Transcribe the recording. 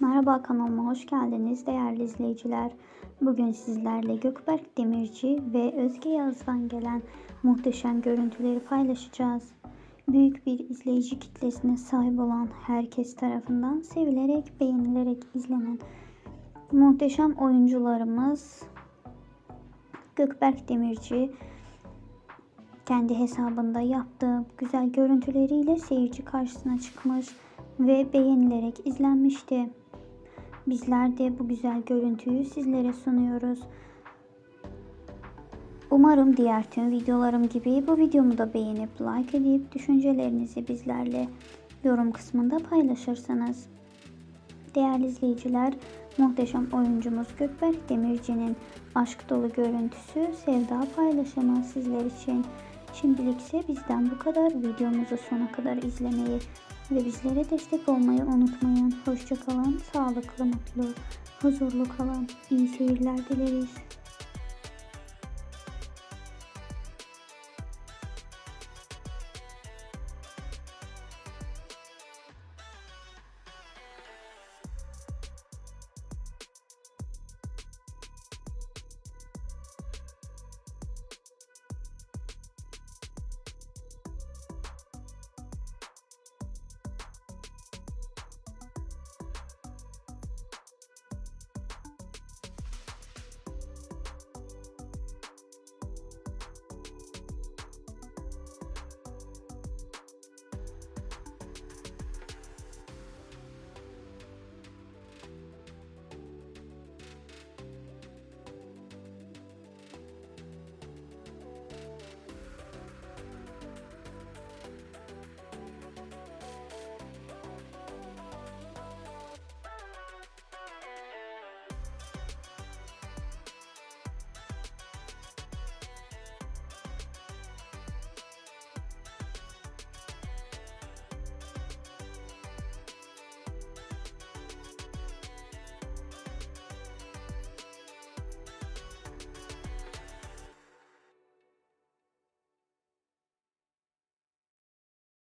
Merhaba kanalıma hoş geldiniz değerli izleyiciler. Bugün sizlerle Gökberk Demirci ve Özge Yaz'dan gelen muhteşem görüntüleri paylaşacağız. Büyük bir izleyici kitlesine sahip olan herkes tarafından sevilerek beğenilerek izlenen muhteşem oyuncularımız Gökberk Demirci kendi hesabında yaptığı güzel görüntüleriyle seyirci karşısına çıkmış ve beğenilerek izlenmişti. Bizler de bu güzel görüntüyü sizlere sunuyoruz. Umarım diğer tüm videolarım gibi bu videomu da beğenip like edip düşüncelerinizi bizlerle yorum kısmında paylaşırsınız. Değerli izleyiciler, muhteşem oyuncumuz Gökberk Demirci'nin aşk dolu görüntüsü sevda paylaşımı sizler için. Şimdilik ise bizden bu kadar. Videomuzu sona kadar izlemeyi ve bizlere destek olmayı unutmayın. Hoşçakalın, sağlıklı, mutlu, huzurlu kalın. İyi seyirler dileriz.